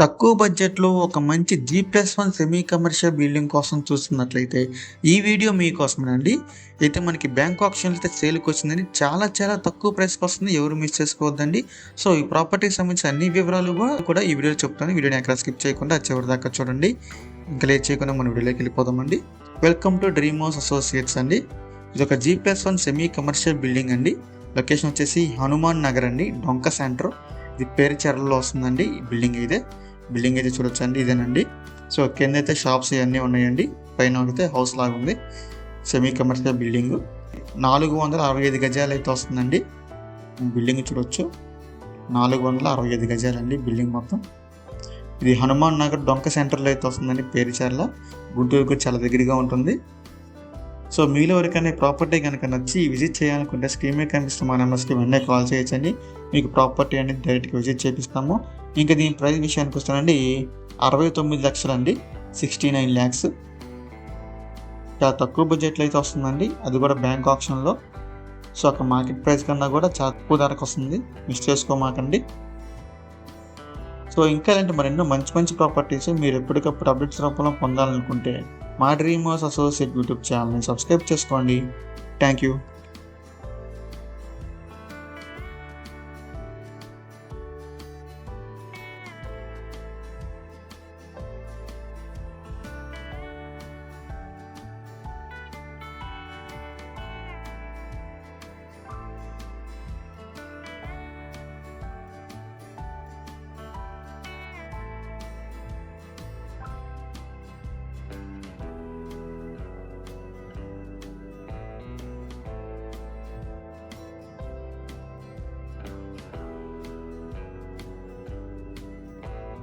తక్కువ బడ్జెట్లో ఒక మంచి G plus one semi commercial building కోసం చూస్తున్నట్లయితే ఈ వీడియో మీకోసమేనండి అయితే మనకి బ్యాంక్ ఆప్షన్ అయితే సేల్కి వచ్చిందని చాలా చాలా తక్కువ ప్రైస్కి వస్తుంది. ఎవరు మిస్ చేసుకోవద్దండి. సో ఈ ప్రాపర్టీకి సంబంధించిన అన్ని వివరాలు కూడా ఈ వీడియోలో చెప్తాను. వీడియోని ఎక్కడ స్కిప్ చేయకుండా చివరి దాకా చూడండి. ఇంకా లేట్ చేయకుండా మన వీడియోలోకి వెళ్ళిపోదామండి. Welcome to dream house associates అండి. ఇది ఒక G plus one semi commercial building అండి. లొకేషన్ వచ్చేసి హనుమాన్ నగర్ అండి. డొంక సెంటర్. ఇది పేరు చెరలో వస్తుందండి ఈ బిల్డింగ్ అయితే. బిల్డింగ్ అయితే చూడొచ్చు అండి ఇదేనండి. సో కింద అయితే షాప్స్ ఇవన్నీ ఉన్నాయండి. పైన అయితే హౌస్ లాగా ఉంది. సెమీ కమర్షియల్ బిల్డింగ్ నాలుగు వందల అరవై ఐదు గజాలు అయితే వస్తుందండి. బిల్డింగ్ చూడొచ్చు. నాలుగు వందల అరవై ఐదు గజాలండి బిల్డింగ్ మొత్తం. ఇది హనుమాన్ నగర్ డొంక సెంటర్లో అయితే వస్తుందండి పేరుచర్ల. గుంటూరుకు చాలా దగ్గరగా ఉంటుంది. సో మీలో ఎవరికైనా ప్రాపర్టీ కనుక నచ్చి విజిట్ చేయాలనుకుంటే స్క్రీన్ మీద కనిపిస్తున్న మా నెంబర్స్కి వెంటనే కాల్ చేయొచ్చండి. మీకు ప్రాపర్టీ అనేది డైరెక్ట్గా విజిట్ చేపిస్తాము. ఇంకా దీని ప్రైస్ విషయానికి వస్తానండి అరవై తొమ్మిది లక్షలు అండి సిక్స్టీ నైన్ ల్యాక్స్ చాలా తక్కువ బడ్జెట్లో అయితే వస్తుందండి అది కూడా బ్యాంక్ ఆప్షన్లో సో అక్కడ మార్కెట్ ప్రైస్ కన్నా కూడా చాలా తక్కువ ధరకు వస్తుంది మిస్ చేసుకోమాకండి. సో ఇంకా ఇలాంటి మరెన్నో మంచి మంచి ప్రాపర్టీస్ మీరు ఎప్పటికప్పుడు అప్డేట్స్ రూపంలో పొందాలనుకుంటే మా డ్రీమ్ హౌస్ అసోసియేట్ యూట్యూబ్ ఛానల్ని సబ్స్క్రైబ్ చేసుకోండి. Thank you